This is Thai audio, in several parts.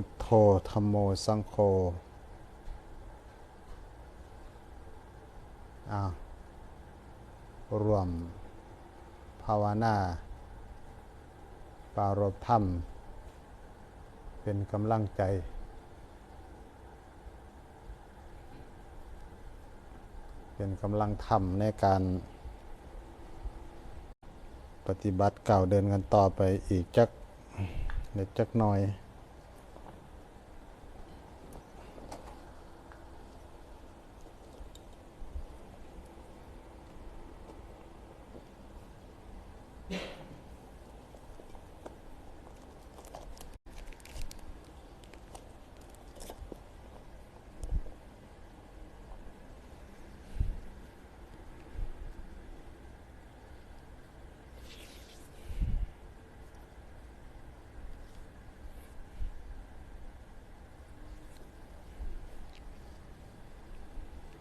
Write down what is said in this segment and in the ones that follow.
พุทโธธรรมโมสังโฆรวม ภาวนา ปารบธรรม เป็นกำลังใจ เป็นกำลังธรรมในการปฏิบัติเก่าเดินกันต่อไปอีกจักเล็กจักหน่อย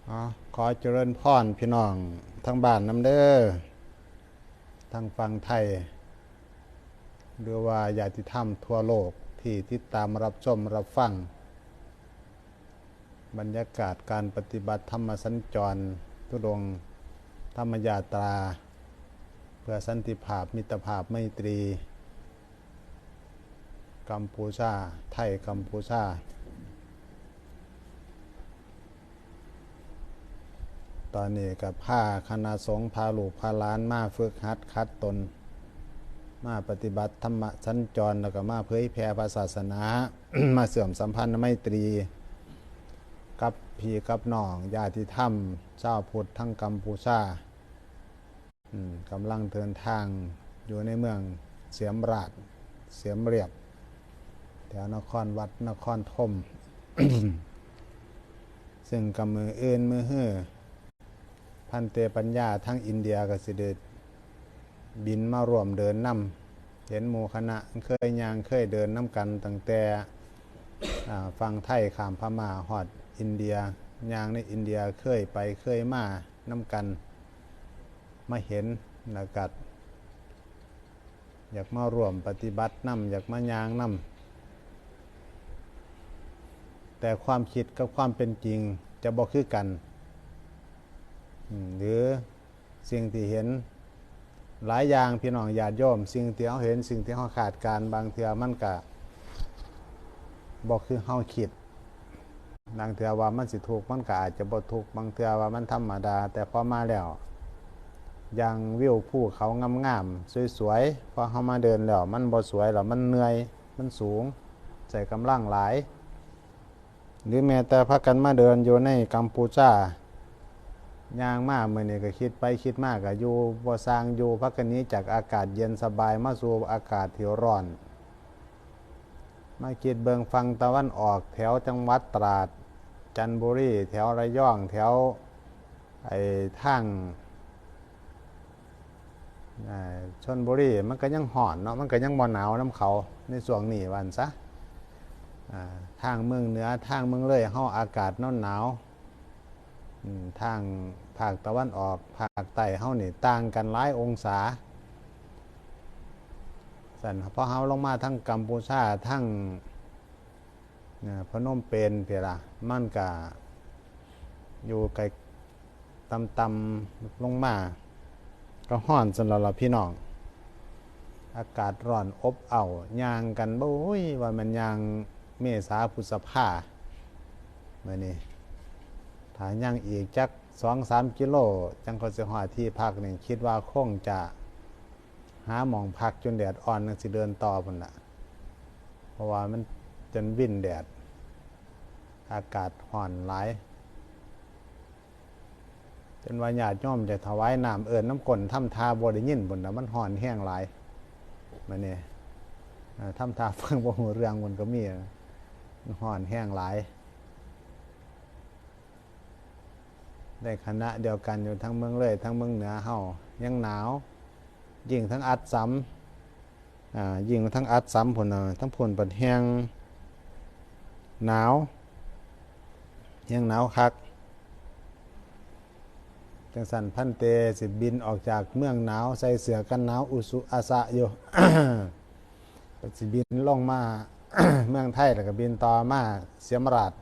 อขอเจริญพรพี่น้องทั้งบ้านน้ำเด้อทั้งฟังไทยหรือว่าญาติธรรมทั่วโลกที่ติดตามรับชมรับฟัง บรรยากาศการปฏิบัติธรรมสัญจรทุดงธรรมยาตรา เพื่อสันติภาพมิตรภาพไมตรี กัมพูชา ไทยกัมพูชา ตอนนี้กับผ้าคณะสงฆ์พาลูกพาล้านมาฝึกหัดคัดตน มาปฏิบัติธรรมสัญจรแล้วก็มาเผยแผ่พระศาสนา มาเสื่อมสัมพันธ์ไมตรี กับพี่กับน้องญาติธรรมเจ้าพุทธทั้งกัมพูชากำลังเดินทางอยู่ในเมืองเสียมราช เสียมเรียบแถวนครวัดนครธมซึ่งกำมือเอื่นมือเฮือ พันเตปัญญาทั้งอินเดียกับสิเดบินมารวมเดินนำเห็นหมู่คณะเคยยางเคยเดินน้ำกันตั้งแต่อ่าฟังไทยขามพม่าฮอดอินเดียยางในอินเดียเคยไปเคยมาน้ำกัน มาเห็นแล้วกัด อยากมารวมปฏิบัตินำอยากมายางนำแต่ความคิดกับความเป็นจริงจะบอกคือกัน หรือสิ่งที่เห็นหลายอย่างพี่น้องญาติโยม สิ่งที่เขาเห็นสิ่งที่เขาขาดการบางเทือมันกะบอกคือเขาคิดบางเทือว่ามันสิถูกมันก็อาจจะบ่ถูกบางเทือว่ามันธรรมดา แต่พอมาแล้วอย่างวิวภูเขางามๆสวยๆพอเขามาเดินแล้วมันบ่สวยแล้วมันเหนื่อยมันสูงใส่กำลังหลาย หรือแม้แต่พักกันมาเดินอยู่ในกัมพูชา ย่างมากเมื่อนี่ก็คิดไปคิดมากก็อยู่บ่สร้างอยู่พักกันนี้จากอากาศเย็นสบายมาสู่อากาศที่ร้อน มาคิดเบิงฟังตะวันออกแถวจังหวัดตราด จันทบุรีแถวระยองแถวไอ้ทางเอ่อชนบุรีมันก็ยังห่อนเนาะมันก็ยังบ่หนาวน้ำเขาในช่วงนี้วันซะอ่าทางเมืองเหนือทางเมืองเลยเฮาอากาศนาวหนาว ทางภาคตะวันออกภาคใต้เฮานี่ต่างกันหลายองศาสันพอเฮาลงมาทั้งกัมพูชาทั้งเอ่อพนมเปญเพียละมั่นก็อยู่ไกลต่ำๆลงมา ก็ห้อนสำหรับพี่น้อง อากาศร้อนอบเอาวย่างกันบ่โอ้ยว่ามันยางเมษาพฤษภาเมื่อนี้ ถ้ายังอีกจักสองสามกิโล จังก็จะหอดที่พักนี่คิดว่าคงจะหาหมองพักจนแดดอ่อนนังสิเดินต่อพุ่นละเพราะว่ามันจนวิ่นแดด อากาศห่อนหลายจนว่าญาติโยมจะถวายน้ำเอิญน้ำกลนทำทาบริยินบุญนะมันห่อนแห้งหลายมันนี่อ่าทำทาฟังบ่หูเรื่องมันก็มีห่อนแห้งหลาย ได้คณะเดียวกันอยู่ทั้งเมืองเลยทั้งเมืองเหนือเฮายังหนาว ยิ่งทั้งอัดซ้ำอ่ายิ่งทั้งอัดซ้ำผลทั้งผลปัดแห้งหนาวยังหนาวคักจังสันพันเตสิบินออกจากเมืองหนาว ใส่เสือกันหนาวอุสุอาสะอยู่สิบินล่องมาเมืองไทยแล้วก็บินต่อมาเสียมราช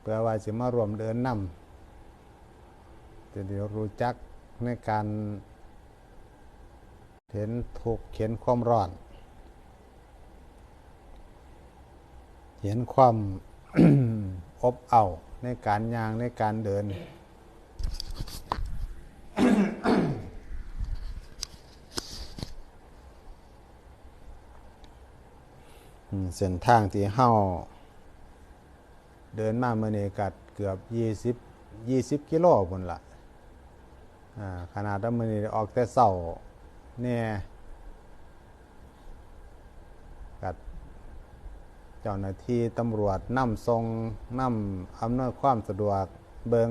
เพื่อว่าสิมารวมเดินนำ จะได้รู้จักในการเห็นทุกเข์เห็นความร้อน เห็นความอบเอาในการย่างในการเดิน เส้นทางที่เฮาเดินมาเมื่อนี้กัดเกือบ20 20กิโลพุ่นละ ขนาดว่ามือนี้ออกแต่เสาเนี่ยกัดเจ้าหน้าที่ตำรวจนำทรงนำอำนวยความสะดวกเบิง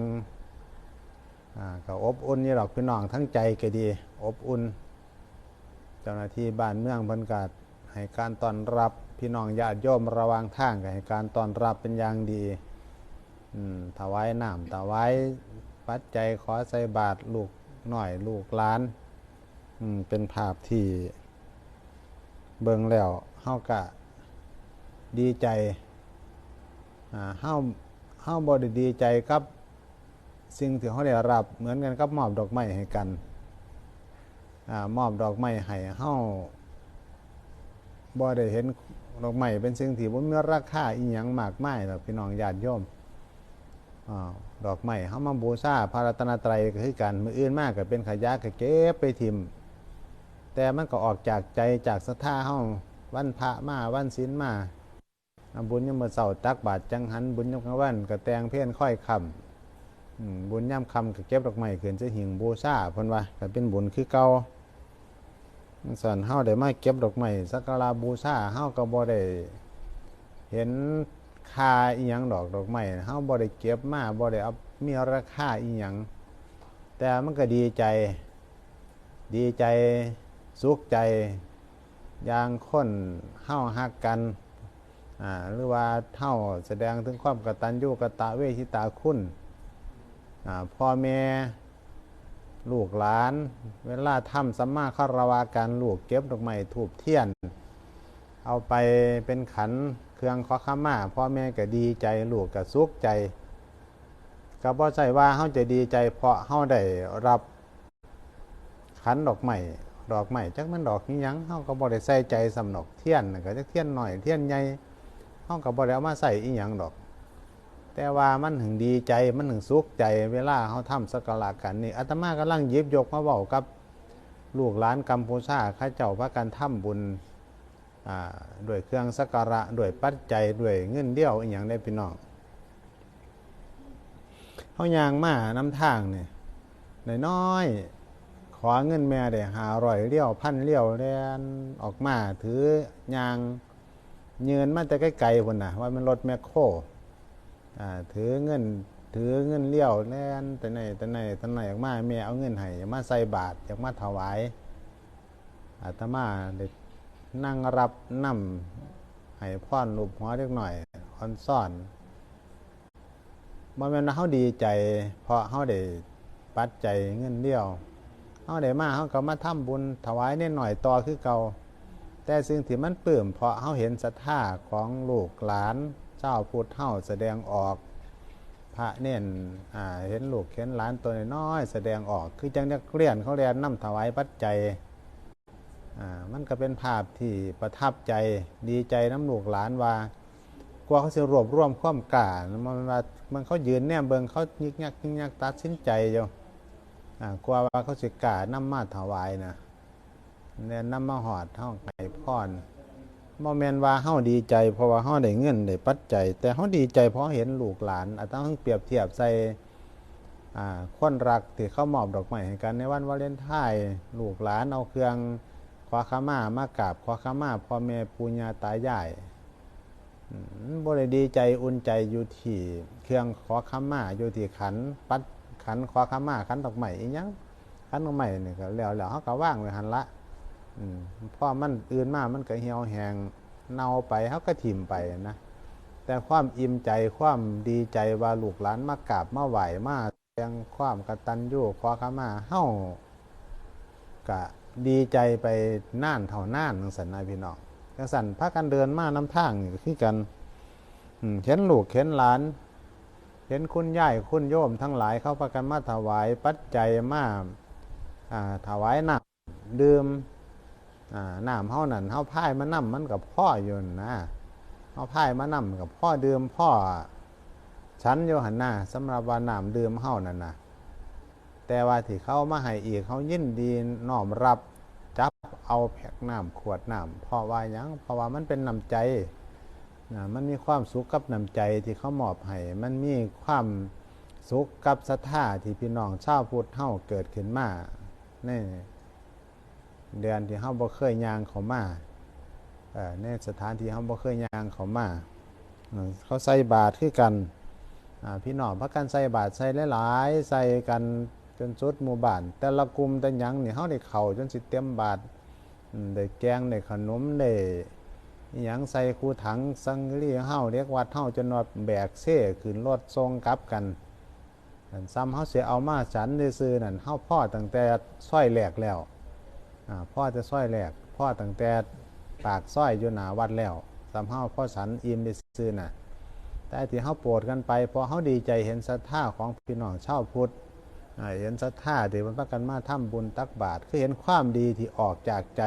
อ่าก็อบอุ่นนี่หรอกพี่น้องทั้งใจก็ดี อบอุ่น เจ้าหน้าที่บ้านเมืองเพิ่นก็ให้การต้อนรับพี่น้องญาติโยมระวางทางก็ให้การต้อนรับเป็นอย่างดีถวายน้ำถวาย ปัจจัยขอใส่บาตรลูกหน่อยลูกล้านเป็นภาพที่เบิ่งแล้วเฮาก็ดีใจอ่าเฮาเฮาบ่ได้ดีใจกับสิ่งที่เฮาได้รับเหมือนกันกับมอบดอกไม้ให้กันอมอบดอกไม้ให้เฮาบ่ได้เห็นดอกไม้เป็นสิ่งที่บ่มีราคาอีหยังมากมายหรอกพี่น้องญาติโยมอ่า ดอกไม้เฮามาบูชาพระรัตนตรัยก็คือกันมืออื่นมากก็เป็นขยะก็เก็บไปทิมแต่มันก็ออกจากใจจากศรัทธาเฮาวันพระมาวันศีลมาบุญยามมื้อเช้าตักบาตรจังหันบุญยามกลางวันก็แต่งเพลงค่อยคำบุญย่ำคำก็เก็บดอกไม้ขึ้นจะหิงบูชาเพิ่นว่าก็เป็นบุญคือเก่าส่วนเฮาได้มาเก็บดอกไม้สักการะบูชาเฮาก็บ่ได้เห็น ค่าอีหยังดอกดอกไม้เฮาบ่ได้เก็บมาบ่ได้เอามีราคาอีหยังแต่มันก็ดีใจ ดีใจสุขใจอย่างคนเฮาฮักกันอ่าหรือว่าเฮาแสดงถึงความกตัญญูกตเวทิตาคุณอ่าพ่อแม่ลูกหลาน เวลาทำสัมมาคารวาการลูกเก็บดอกไม้ถูกเทียน เอาไปเป็นขัน รื่องขอขมาพ่อแม่ก็ดีใจลูกก็สุขใจก็บ่ใช่ว่าเฮาจะดีใจเพราะเฮาได้รับขันดอกไม้ดอกไม้จักมันดอกนี้ยังเฮาก็บ่ได้ใส่ใจสำนกเทียนก็จักเทียนหน่อยเทียนใหญ่เฮาก็บ่ได้เอามาใส่อีหยังดอก แต่ว่ามันถึงดีใจมันถึงสุขใจเวลาเขาทำสักการะกันนี่อาตมากำลังยิบยกมาบอกกับลูกหลานกัมพูชาข้าเจ้าพระกันทำบุญ ด้วยเครื่องสักการะด้วยปัจจัยด้วยเงินเดียวอย่างได้พี่น้องเขายางมาน้ำทางเนี่ยน้อยขอเงินแม่ได้หาร่อยเลี้ยวพันเลี้ยวแลนออกมาถือยางเยินมาแต่ไกลๆคนน่ะว่ามันรถแมคโครถือเงินถือเงินเลี้ยวแล่นแต่ไหนแต่ไหนแต่ไหนออกมาแม่เอาเงินให้อยามาใส่บาตรอยากมาถวายอาตมาได้ นั่งรับนำให้พ่อนลูกหัวเล็กหน่อยออนซ่อนบ่แม่นเฮาดีใจเพราะเฮาได้ปัดใจเงินเลี้ยวเฮาได้มาเฮาก็มาทำบุญถวายนิดหน่อยต่อคือเก่าแต่สิ่งที่มันปลื้มเพราะเฮาเห็นศรัทธาของลูกหลานเจ้าพุทธเฮาแสดงออก พระเน่นอ่าเห็นลูกเห็นหลานตัวน้อยแสดงออก คือจังนักเรียนเขาเรียนนำถวายปัจจัย มันก็เป็นภาพที่ประทับใจดีใจน้ำหลูกหลานว่ากว่าเขาจะรวบรวมความกล้ามันว่ามันเขายืนเนี่ยเบิงเขายิกยักยิกยักตัดสินใจอยู่อ่ากว่าว่าเขาสิกล้านำมาถวายนะเนี่ยนำมาหอดเท่าไก่พรบ่แมนว่าเฮาดีใจเพราะว่าเฮาได้เงินได้ปัจจัยแต่เฮาดีใจเพราะเห็นลูกหลานอาจต้องเปรียบเทียบใส่อ่าคนรักที่เขามอบดอกไม้ให้กันในวันวาเลนไทน์ลูกหลานเอาเครื่อง ขอขมามากราบขอขมาพ่อแม่ปู่ย่าตายายบ่ได้ดีใจอุ่นใจอยู่ที่เครื่องขอขมาอยู่ที่ขันปัดขันขอขมาขันดอกไม้อีหยังขันดอกไม้นี่ก็แล้วแล้วเฮาก็ว่างไว้หันละอืมพอมันอื่นมามันก็เหี่ยวแหงเน่าไปเขาก็ถิ่มไปนะแต่ความอิ่มใจความดีใจว่าลูกหลานมากราบมาไหวมาแสดงความกตัญญูขอขมาเฮ้ากะ ดีใจไปน่านเท่าน่านนังสันนายพี่น้องจังสันพากันเดินมาน้ำทางนี่ก็คือกันเห็นลูกเห็นหลาน เห็นคุณย่ายคุณโยมทั้งหลายเขาพากันมาถวายปัจจัยมาถวายน้ำดื่มน้ำเฮานั่นเฮาพายมานํมันกับพ่ออยู่นั่นะเฮาพายมานํกับพ่อดื่มพ่อฉันอยู่หันนาสำหรับว่าน้ำดื่มเฮานั่นนะ แต่ว่าที่เขามาให้อีกเขายินดีน้อมรับจับเอาแพ็กน้ำขวดน้ำเพราะว่ายังเพราะว่ามันเป็นน้ำใจนะมันมีความสุขกับน้ำใจที่เขามอบให้มันมีความสุขกับศรัทธาที่พี่น้องชาวพุทธเฮาเกิดขึ้นมาในเดือนที่เฮาบ่เคยย่างเขามาเอ่อในสถานที่เฮาบ่เคยย่างเขามาเขาใส่บาตรคือกันพี่น้องพากันใส่บาตรใส่หลายๆใส่กัน จนสุดหมู่บ้าน แต่ละกลุ่มแต่ยังนี่เฮาได้เข้าจนสิเต็มบาตรอืมได้แกงได้ขนมได้หยังใส่คูถังสังเรีเฮาเรียกวัดเฮาจนว่าแบกเซ่ขึ้นรถทรงกลับกันอันซ้ำเฮาเสียเอามาฉันซื่อนั่นเฮาพ่อตั้งแต่สร้อยแหลกแล้วพ่อจะสร้อยแหลกพ่อตั้งแต่ปากสร้อยอยู่หนาวัดแล้วซ้ำเฮาพ่อฉันอิ่มได้ซื่อน่ะแต่ที่เฮาโปรดกันไปพอเฮาดีใจเห็นศรัทธาของพี่น้องชาวพุทธ เห็นศรัทธาที่มันพากันมาทำบุญตักบาตรคือเห็นความดีที่ออกจากใจ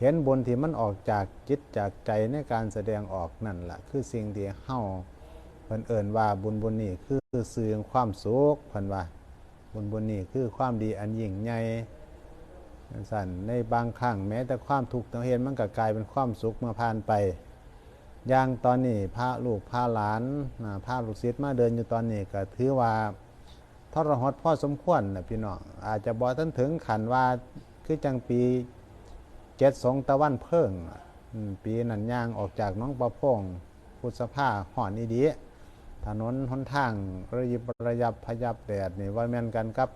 เห็นบุญที่มันออกจากจิตจากใจในการแสดงออกนั่นแหละคือสิ่งที่เฮาเพิ่นเอิ่นว่าบุญบุญนี่คือสื่องความสุขเพิ่นว่าบุญบุญนี่คือความดีอันยิ่งใหญ่สั่นในบางครั้งแม้แต่ความทุกข์เราเห็นมันก็กลายเป็นความสุขเมื่อผ่านไปอย่างตอนนี้พระลูกพระหลานพระลูกศิษย์มาเดินอยู่ตอนนี้ก็ถือว่า ทรหดพ่อสมควรนะพี่น้องอาจจะบอกท่านถึงขันว่าคือจังปีเจ็ดสงตะวันเพิ่งอืมปีนันย่างออกจากน้องประพงพุทธภาห่อนอีดีถนนหนทางระยิบระยับพยับแดดนี่ว่าแม่นกันกับ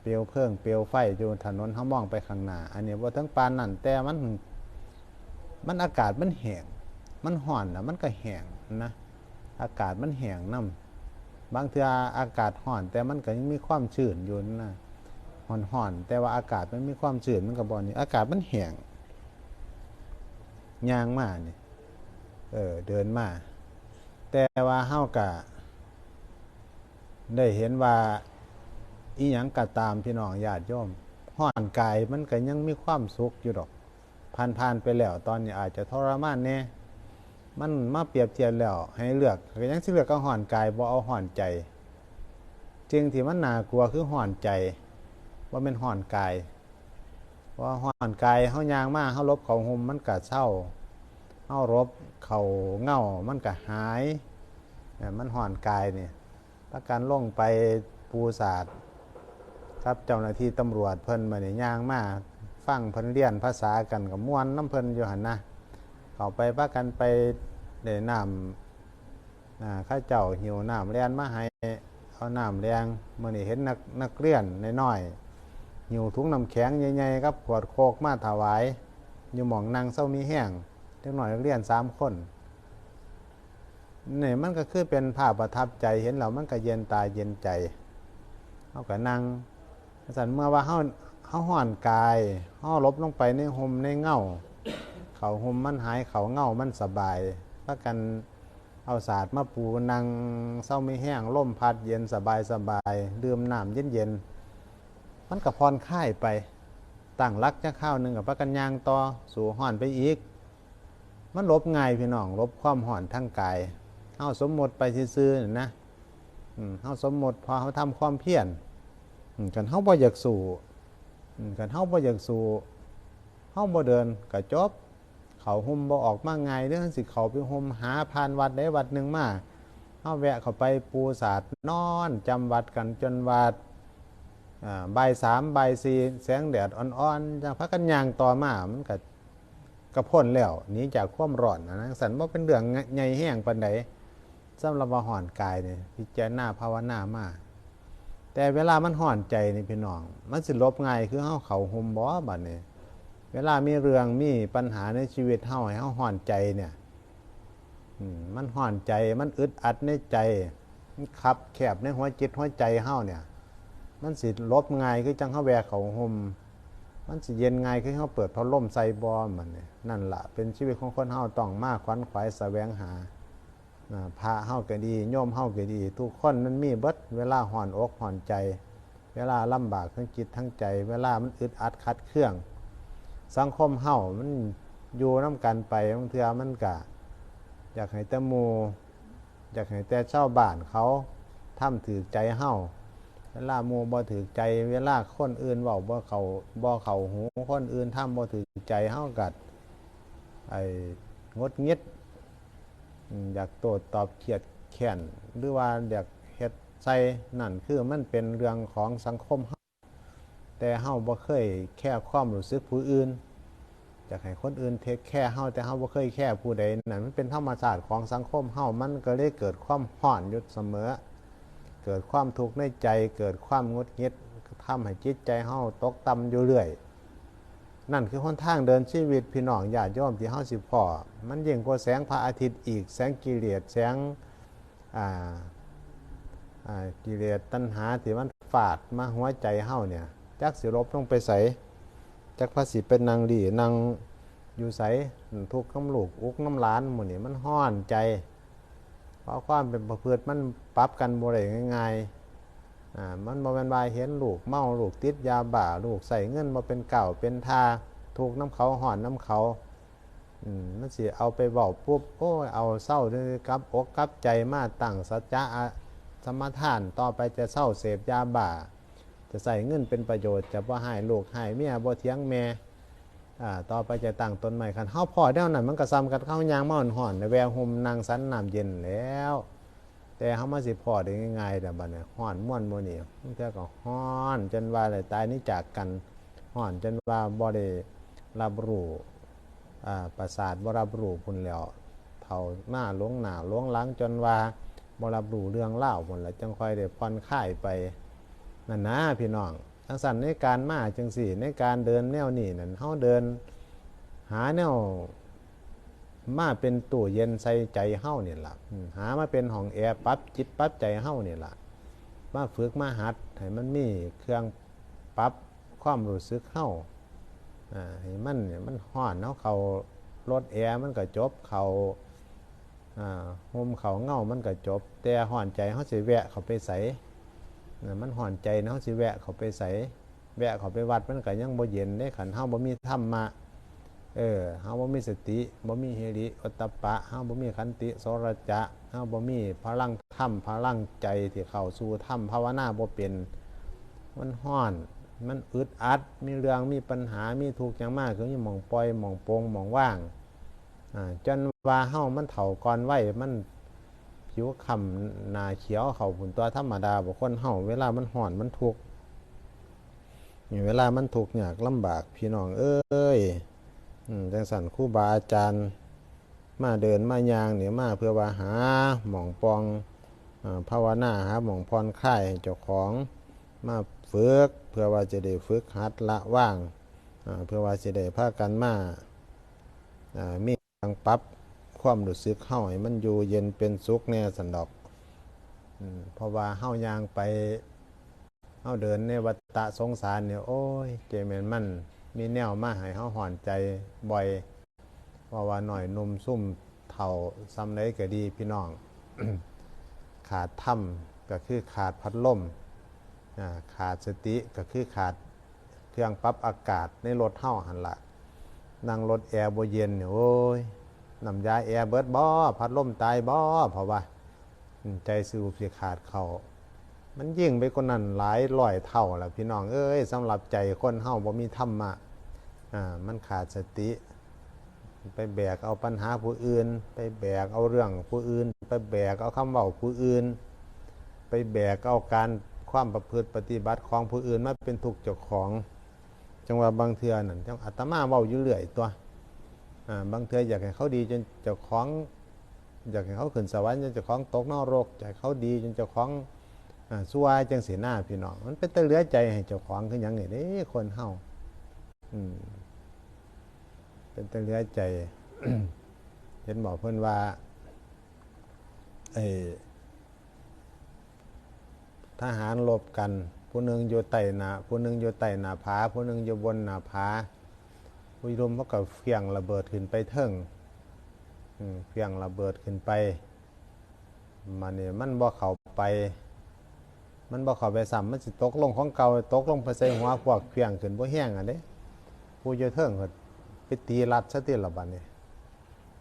เปลวเพลิงเปลวไฟอยู่ถนนเขามองไปข้างหน้าอันนี้ว่าทั้งปานนั่นแต่มันมันอากาศมันแห้งมันห่อนนะมันก็แห้งนะอากาศมันแห้งน้ำ บางเทืออากาศห่อน แต่มันก็ยังมีความชื้นอยู่นะห่อนๆแต่ว่าอากาศมันมีความชื้นมันกับอลนี่อากาศมันแห้งยางมานี่เออเดินมา แต่ว่าเฮากะได้เห็นว่าอีหยังกะตามพี่น้องญาติโยมห่อนกายมันก็ยังมีความสุขอยู่ดอกผ่านๆไปแล้วตอนนี้อาจจะทรมานแน่ มันมาเปรียบเทียบแล้ว ให้เลือกก็ยังสิเลือกก็ห่อนกายบ่เอาห่อนใจจริงที่มันน่ากลัวคือห่อนใจ ว่าเป็นห่อนกายว่าห่อนกายเฮายางมากเฮาลบเขาห่มมันก็เศร้าเฮารบเขาเง่ามันก็หายเนี่ยมันห่อนกายเนี่ยประการล่งไปปูศาสตร์ครับเจ้าหน้าที่ตำรวจเพิ่นมาเนี่ยยางมากฟังเพิ่นเรียนภาษากันกับม้วนน้ำเพิ่นอยู่หันนะ เขาไปประกันไปเดน้ำอ่าข้าเจ้าหิวน้ำเรียนมาให้เอาน้ำแดงเมื่อนี้เห็นนักนักเรียนน้อยๆหิวถุงน้ำแข็งใหญ่ๆครับขวดโคกมาถวาย อยู่หมองนางเศร้ามีแห้งเล็กหน่อยนักเรียนสามคนนี่มันก็คือเป็นภาพประทับใจเห็นแล้วมันก็เย็นตาเย็นใจเขาก็นั่งสันเมื่อว่าเขาเขาห่อนกายเขาลบลงไปในหมในเง่า เขาห่มมันหายเขาเง่ามันสบายพักกันเอาศาสตร์มาปูนังเศร้าไม่แห้งล่มพัดเย็นสบายสบายดื่มน้ำเย็นเย็นๆมันกับพรค่ายไปตั้งรักจะข้าวหนึ่งกับพระกันยางต่อสู่ห่อนไปอีก มันลบง่ายพี่น้องลบความห่อนทั้งกายเอาสมมติไปซื่อๆนะเอาสมมติพอเขาทำความเพียรกันเขาบ่อยากสู่กันเขาบ่อยากสู่เขาบ่เดินก็จบ เขาห่มบ่ออกมาไงเรื่องสิเขาไปห่มหาพานวัดได้วัดหนึ่งมาเอาแวะเขาไปปูศาสตร์นอนจำวัดกันจนวัดอ่าบ่ายสามบ่ายสี่แสงแดดอ่อนๆจังพักกันยางต่อมามันก็กระพ่นแล้วหนีจากความร้อนนะสันว่าเป็นเรื่องใหญ่แห้งปันใดสำหรับว่าห่อนกายเนี่ยพิจารณาภาวนามาแต่เวลามันห่อนใจนี่พี่น้อง มันสิลบง่ายคือเฮาเขาห่มบ่บัดนี้ เวลามีเรื่องมีปัญหาในชีวิตเฮาให้เฮาห่อนใจเนี่ยมันห่อนใจมันอึดอัดในใจมันคับแคบในหัวจิตหัวใจเฮาเนี่ย มันสิลบง่ายคือจังเฮาแวกเขาห่มมันสิเย็นไงายคือเขาเปิดพัดลมใส่บอมันเนี่ยนั่นละเป็นชีวิตของคนเฮาต้องมากขวัญขวายแสวงหาอ่าพระเฮาก็ดีโยมเฮาก็ดี ทุกคนมันมีเบิดเวลาห่อนอกห่อนใจ เวลาลำบากทั้งจิตทั้งใจ เวลามันอึดอัดคัดเครื่อง สังคมเฮามันอยู่น้ากันไปบางเทื่อมันกะ อยากให้แต่มูอยากให้แต่เช่าบ้านเขาทำถือใจเฮาเวลามูบ่ถือใจ เวลาคนอื่นเว้าบ่เขาบ่เขาหูคนอื่นทำบ่ถือใจเฮากัดไอ้งดงิดอยากโตดตอบเขียดแค้นหรือว่าอยากเฮ็ดใส่นั่นคือมันเป็นเรื่องของสังคมเฮา แต่เฮาบ่เคยแค่ความรู้สึกผู้อื่นอยากให้คนอื่นเทคแค่เฮาแต่เฮาบ่เคยแค่ผู้ใดนั่นมันเป็นธรรมชาติของสังคมเฮามันก็เลยเกิดความห่อนอยู่เสมอ เกิดความทุกข์ในใจ เกิดความงดเงียดทำให้จิตใจเฮาตกต่ำอยู่เรื่อยนั่นคือหนทางเดินชีวิตพี่น้องญาติโยมที่เฮาสิพ่อมันยิ่งกว่าแสงพระอาทิตย์อีกแสงกิเลสแสงอ่าอ่ากิเลสตัณหาที่มันฟาดมาหัวใจเฮาเนี่ย จักสิลบลงไปใสจักภาษีเป็นนางดีนางอยู่ใสทุกข์น้ำลูกอุกน้ำล้านหมดนี่มันห้อนใจ เพราะความเป็นประพฤติมันปรับกันบ่ได้ง่ายๆอ่ามันบ่แม่นว่าเห็นลูกเมาลูกติดยาบ้าลูกใส่เงินบ่เป็นเก่าเป็นทาทุกน้ำเขาห่อนน้ำเขาอืมมันสิเอาไปเว้าปุ๊บโอ้ยเอาเศร้าด้วยกับอกกับใจมาตั้งสัจจะสมทานต่อไปจะเศร้าเสพยาบ้า จะใส่เงินเป็นประโยชน์จะบ่ให้ลูกให้เมียบ่เถียงแม่ต่อไปจะตั้งต้นใหม่คันเฮาพอแนวนั้นมันก็ซ้ำกันเข้ายางมาห่อนๆแววห่มนางสันน้ำเย็นแล้ว แต่เฮามาสิพอได้ง่ายๆแต่บัดนี้ฮ้อนม่วนบ่นี่บางเทื่อก็ฮ้อนจนว่าได้ตายนี่จากกันฮ้อนจนว่าบ่ได้รับรู้อ่าประสาทบ่รับรู้พุ่นแล้วเฒ่าหน้าหลงหน้าหลงหลังจนว่าบ่รับรู้เรื่องเล่าพุ่นแล้วจังค่อยได้ผ่อนคลายไป นั่นนะพี่น้องทังสันในการมาจังสี่ ในการเดินแนวนี่นั่นเฮาเดิน หาแนวมาเป็นตู้เย็นใส่ใจเฮาเนี่ยล่ะหามาเป็นห้องแอร์ปั๊บจิตปั๊บใจเฮาเนี่ยล่ะมาฝึกมาหัดให้มันมีเครื่องปรับความรู้สึกเฮาอ่าให้มันเนี่ยมันฮ้อนเนาะเขารถแอร์มันก็จบเขาอ่าโฮมเขาเงามันก็จบ แต่ฮ้อนใจเฮาเสิแวะเขาไปใส่ มันห่อนใจเนาะสิแวะเขาไปใส่แวะเขาไปวัดมันก็ยังบ่เย็นได้ขันเฮาบ่มีธรรมะเออเฮาบ่มีสติบ่มีเฮริอตตัปะเฮาบ่มีขันติโสรจะเฮาบ่มีพลังธรรมพลังใจที่เข้าสู่ธรรมภาวนาบ่เป็นมันห้อนมันอึดอัด มีเรื่องมีปัญหามีทุกข์อย่างมากคือยู่หมองปล่อยหมองโป่งหมองว่างอ่าจนว่าเฮามันเฒ่าก่อนวัยมัน ผิวคำนาเขียวเขาผุนตัวธรรมดาบุคคลเฮาเวลามันห่อนมันทุกข์เวลามันทุกข์ยากลำบากพี่น้องเอ้ยจังสันคู่บาอาจารย์ มาเดินมายางเนี่ยมาเพื่อว่าหาหม่องปองภาวนาหาหม่องพรคลายเจ้าของมาฝึกเพื่อว่าจะได้ฝึกหัดละว่างเพื่อว่าจะได้พากันมาอ่ามีทางปรับ ความรู้สึกเฮาให้มันอยู่เย็นเป็นสุขแน่สันดอกเพราะว่าเฮายางไปเฮาเดินในวัฏสงสารเนี่ยโอ้ยเจแมนมันมีแนวมาให้เฮาห่อนใจบ่อยเพราะว่าหน่อยนุ่มซุ่มเท่าซ้ำไดก็ดีพี่น้อง ขาดถ้ำก็คือขาดพัดลมขาดสติก็คือขาดเครื่องปรับอากาศในรถเฮาหันละนั่งรถแอร์โบเย็นเนี่ยโอ้ย น้ำยาแอร์เบิร์ดบ่พัดลมตายบ่เพราะว่า ใจสูบสิขาดเขามันยิ่งไปกว่านั้นหลายร้อยเท่าแหละพี่น้องเอ้ยสำหรับใจคนเฮาบ่มีธรรมะอ่ามันขาดสติ ไปแบกเอาปัญหาผู้อื่น ไปแบกเอาเรื่องผู้อื่น ไปแบกเอาคำเว้าผู้อื่น ไปแบกเอาการความประพฤติปฏิบัติของผู้อื่นมาเป็นทุกข์เจ้าของ จังว่าบางเทื่อนั่นจังอาตมาเว้าอยู่เรื่อยตัว บางเทืออยากให้เขาดีจนเจ้าของอยากให้เขาขึ้นสวรรค์จนเจ้าของตกนรกอยากให้เขาดีจนเจ้าของอ่าสวายจังสีหน้าพี่น้องมันเป็นแต่เหลือใจให้เจ้าของคือหยังนี่เด้คนเฮาเป็นแต่เหลือใจ เห็นบอเพิ่นว่าเออทหารลบกันผู้ผู้หนึ่งอยู่ใต้หนาผู้หนึ่งอยู่ใต้หนาผาผู้หนึ่งอยู่บนหนาผา ผู้รุมเขาก็เฟียงระเบิดขึ้นไปเทิงเฟียงระเบิดขึ้นไป มันนี่มันบ่เข้าไป มันบ่เข้าไปซ้ำมันสิตกลงของเก่าตกลงไปใส่หัวพวกเฟียงขึ้นบ่แห้งอันเด้ผู้อยู่เทิงก็ไปตีรัดซะติละบัดนี้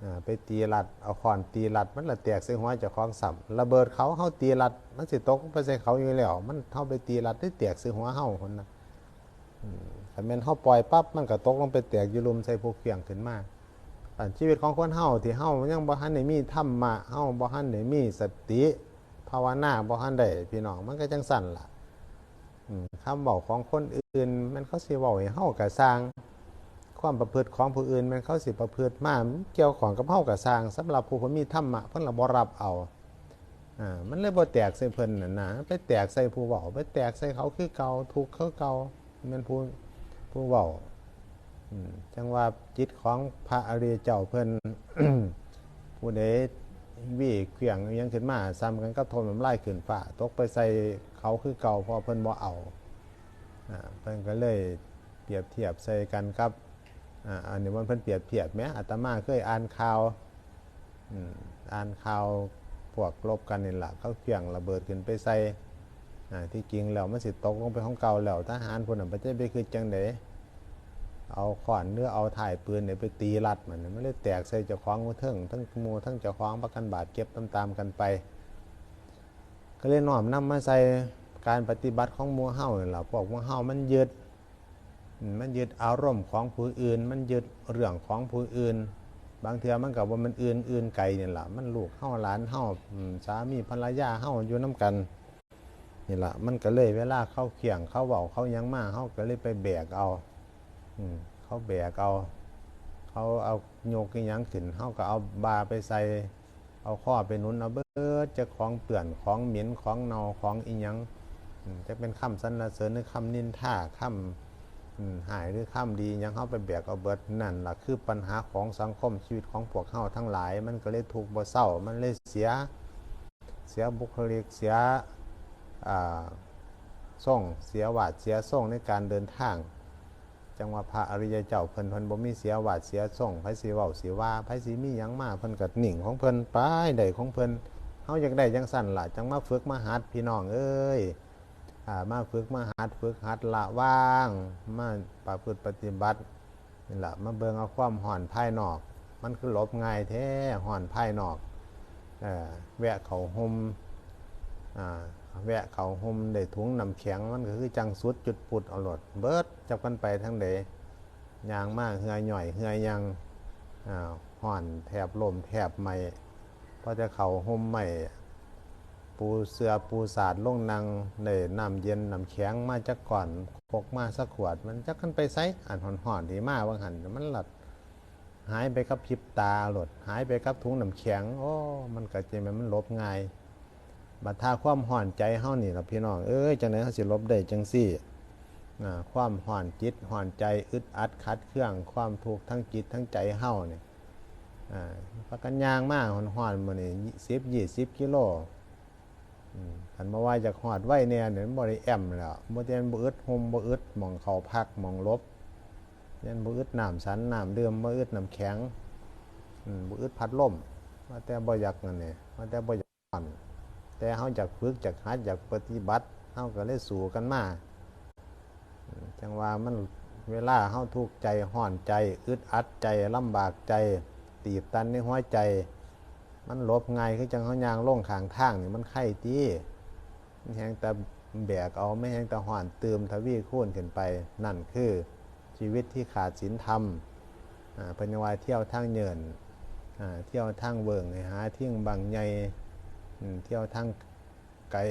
อ่าไปตีรัดเอาขอนตีรัดมันละแตกใส่หัวเจ้าของสับระเบิดเขาเฮาตีรัดมันสิตกไปใส่เขาอยู่แล้ว มันเฮาไปตีรัดได้แตกใส่หัวเฮาคนน่ะ ถ้าแม่นเฮาปล่อยปั๊บมันก็ตกลงไปแตกอยู่ลุมใส่ผู้เฟียงขึ้นมาชีวิตของคนเฮาที่เฮายังบ่ทันได้มีธรรมะเฮาบ่ทันได้มีสติภาวนาบ่ทันได้พี่น้องมันก็จังสั่นล่ะอืมคำเว้าของคนอื่น มันเขาสิเว้าให้เฮาก็สร้าง ความประพฤติของผู้อื่น มันเขาสิประพฤติมาเกี่ยวของกับเฮากับสร้างสำหรับผู้คนมีธรรมะเพิ่นละบ่รับเอาอ่ามันเลยบ่แตกใส่เพิ่นน่ะนะไปแตกใส่ผู้เว้าไปแตกใส่เขาคือเก่าถูกเขาเก่า ม่นผู้ผู้เว้าจังว่าจิตของพระอริยเจ้าเพิ่นผู้ใดวิเครื่องยังขึ้นมาซ้ำกันก็ทนมันไล่ขึ้นฟ้าตกไปใส่เขาคือเก่าพอเพิ่นบ่เอาอ่าเพิ่นก็เลยเปรียบเทียบใส่กันกับอ่าอันนี้มันเพิ่นเปรียบเทียบไหมอาตมาเคยอ่านข่าวอ่านข่าวพวกลบกันนี่แหละเขาเพียงระเบิดขึ้นไปใส่ ที่จริงแล้วมันสิตกลงไปของเก่าแล้วทหารพวกนั้นประเทศไปคือจังไดเอาขวานเนื้อเอาถ่ายปืนเนี่ยไปตีรัดมันไมันเลยแตกใส่เจ้าของมือเทิงทั้งมูทั้งเจ้าของประกันบาดเจ็บตามๆกันไป ก็เลยน้อมนำมาใส่การปฏิบัติของหมูเฮาเนี่แหละพวกหมูเฮามันยึดมันยึดอารมณ์ของผู้อื่น มันยึดเรื่องของผู้อื่น บางเทือมันกับว่ามันอื่นอื่นไกลเนี่ยแหละมันลูกเฮาหลานเฮาสามีภรรยาเฮาอยู่น้กัน นี่แหละมันก็เลยเวลาเข้าเขียงเข้าเบาเข้ายังมาเฮาก็เลยไปแบกเอาอืมเขาแบกเอา เขาเอาโยกยังขึ้นเฮาก็เอาบาไปใส่เอาข้อไปนุนเอาเบิดจะของเปื่อนของเหม็นของเนาของอีหยังจะเป็นคำสรรเสริญหรือคำนินท่าคำอืมหายหรือข้ามดียังเข้าไปแบกเอาเบิดนั่นล่ะคือปัญหาของสังคมชีวิตของพวกเข้าทั้งหลาย มันก็เลยถูกบ่เศร้ามันเลยเสีย เสียบุคลิกเสีย ส่งเสียหวาดเสียส่งในการเดินทาง จังว่าพระอริยเจ้าเพิ่นเพิ่นบ่มีเสียหวาดเสียส่งไผสิเว้าสิว่าไผสิมียังมาเพิ่นก็นิ่งของเพิ่นไปได้ของเพิ่นเฮาอยากได้จังสั่นล่ะจังมาฝึกมาหัดพี่น้องเอ้ยอ่ามาฝึกมาหัดฝึกหัดละว่างมาประพฤติปฏิบัตินี่แหละมาเบิ่งเอาความห่อนภายนอก มันคือหลบง่ายแท้ห่อนภายนอกเออแวะเขาห่มอ่า แวะเขาห่มได้ถุงน้ำแข็งมันก็คือจังสุดจุดปุดเอาหลดเบิดจับกันไปทั้งเดยางมากเหือหน่อยเหือยังอ่าห่อนแถบลมแถบใหม่พอจะเขาห่มใหม่ปูเสือปูสาดลงนางในน้ำเย็นน้ำแข็งมาจากก่อนพกมาสักขวด มันจักกันไปไซอันห่อนๆที่มาว่างหันมันหลัดหายไปกับพิบตาหลด หายไปกับถุงน้ำแข็งโอ้มันก็จะมันมันลบง่าย บัดท่าความห่อนใจเฮานี่ล่ะพี่น้องเอ้ยจังได๋เฮาสิลบได้จังซี่ความห่อนจิตห่อนใจอึดอัดคัดเครื่องความทุกข์ทั้งจิตทั้งใจเฮานี่อ่าพักกันยางมากห่อนๆมื้อนี้10 20กิโลอืมคันมาว่าจากหอดไว้เนี่ยเนี่ยบ่ได้แอมแล้วบ่ได้บ่อึดห่มบ่อึดมองเขาพักมองลบยันบ่อึดน้ำสันน้ำเดื่มบ่อึดน้ำแข็งบ่อึดพัดลมว่าแต่บ่อยากนั่นนี่ว่าแต่บ่อยากอ่อน แต่เฮาอยากฝึกอยากหัดอยากปฏิบัติเฮาก็เลยสู้กันมาจังว่ามันเวลาเฮาทุกข์ใจห้อนใจ อึดอัดใจลำบากใจ ตีบตันในหัวใจ มันลบง่ายคือจังเขายางล่งขางทางนี่มันไข่ตีมันแหงแต่แบกเอาไม่แหงแต่ห่อนเติมทวีคูณขึ้นไป นั่นคือชีวิตที่ขาดศีลธรรมอ่าเป็นวายเที่ยวทางเยินอ่าเที่ยวทางเวิงให้หาเที่ยงบางใหญ่ เที่ยวทางไกล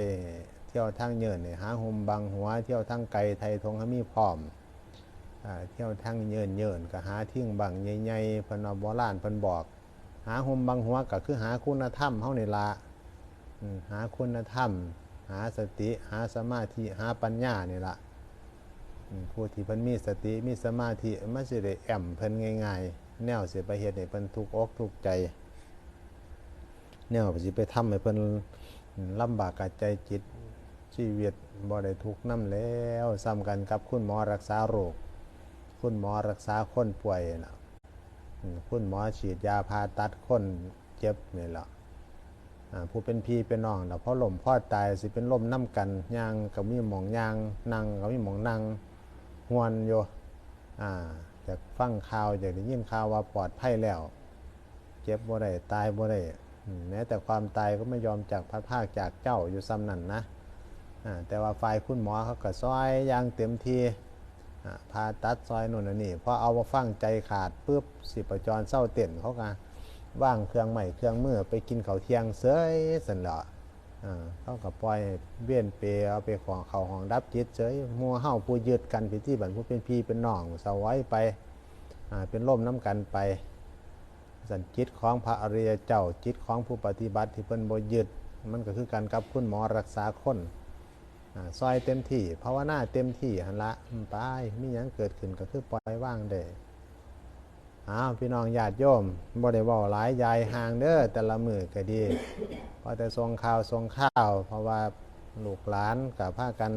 เที่ยวทางเยินให้หาหมบางหัว เที่ยวทางไกลไทยทงหมีพร้อมเที่ยวทางเยินเยินก็หาเที่ยงบางใหญ่ๆพนว่าโบราณเพิ่นบอก หาห่มบางหัวก็คือหาคุณธรรมเฮานี่ละหาคุณธรรม หาสติหาสมาธิหาปัญญานี่ละผู้ที่เพิ่นมีสติมีสมาธิมันสิได้แอมเพิ่นง่าย ๆ แนวเสิไปเฮ็ดให้เพิ่นทุกอกทุกใจ แนวสิไปทำให้เพิ่นลำบากกายใจจิตชีวิตบ่ได้ทุกน้ำแล้วซ้ำกันกับคุณหมอรักษาโรค คุณหมอรักษาคนป่วยนะอืมคุณหมอฉีดยาผ่าตัดคนเจ็บนี่แหละอ่าผู้เป็นพี่เป็นน้องแล้วพอลมพ่อตายสิเป็นลมน้ำกันยางก็มีหมองยางนั่งก็มีหมองนั่งหวนอยู่อ่าอยากฟังข่าวอยากได้ยินข่าวว่าปลอดภัยแล้ว เจ็บบ่ได้ตายบ่ได้ แม้แต่ความตายก็ไม่ยอมจากพัดภาคจากเจ้าอยู่ซ้ำนั่นนะแต่ว่าฝ่ายคุณหมอเขาก็ซอยอย่างเต็มที่อ่าตัดซอยนู่นนี่พอเอามาฟังใจขาดปุ๊บสิประจรเศร้าเต้นเขาก็ว่างเครื่องใหม่เครื่องมือไปกินเขาเที่ยงเสยสันเหรออ่าเขาก็ปล่อยเวียนเปรเอาไปของเขาห้องดับจิตเฉยมัวเฮาผู้ยึดกันพิธีบันผู้เป็นพี่เป็นน้องสวายไปเป็นล่มน้ำกันไป สันจิตของพระอริยเจ้าจิตของผู้ปฏิบัติที่เพิ่นบ่ยึดมันก็คือการกับคุณหมอรักษาคนซอยเต็มที่ภาวนาเต็มที่หันละไปมีหยังเกิดขึ้นก็คือปล่อยว่างได้อ้าวพี่น้องญาติโยมบ่ได้ว้าหลายยายห่างเด้อแต่ละมือก็ดีพอแต่ทรงข่าวทรงข้าว เพราะว่าลูกหลานกับพากัน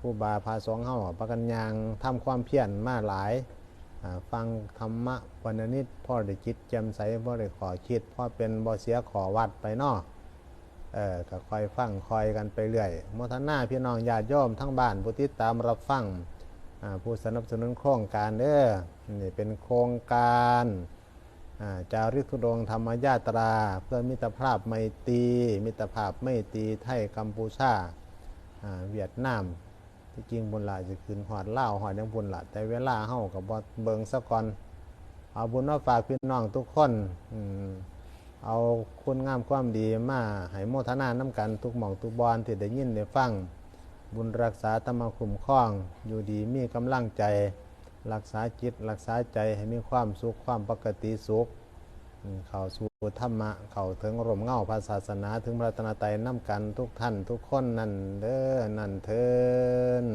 ผู้บาพาสงฆ์เฮาพากันยางทำความเพียรมาหลาย ฟังธรรมะวันนิดพ่อได้จิตแจ่มใสพ่อได้ขอคิดพ่อเป็นบ่เสียขอวัดไปนอเออก็คอยฟังคอยกันไปเรื่อยมทนาพี่น้องญาติโยมทั้งบ้านผู้ติดตามรับฟังผู้สนับสนุนโครงการเด้อนี่เป็นโครงการอ่าจาริกธุดงธรรมญาตรา เพื่อมิตรภาพไมตรีมิตรภาพไม่ตรีไทยกัมพูชาเวียดนาม ที่จริงบุญหลายจะขึ้นหอดเล่าหอดยังบุญหลาแต่เวลาเฮากับบเบิงสะก่อน เอาบุญมาฝากพี่น้องทุกคนอืมเอาคุณงามความดีมาให้โมทนาน้ำกันทุกหม่องทุกบอนที่ได้ยินได้ฟัง บุญรักษาธรรมคุ้มครอง อยู่ดีมีกำลังใจ รักษาจิตรักษาใจให้มีความสุขความปกติสุข เข้าสู่ธรรมะ เข้าถึงร่มเงาพระศาสนาถึงพระตนาไตยน้ำกันทุกท่านทุกคนนั่นเด้อนั่นเทิน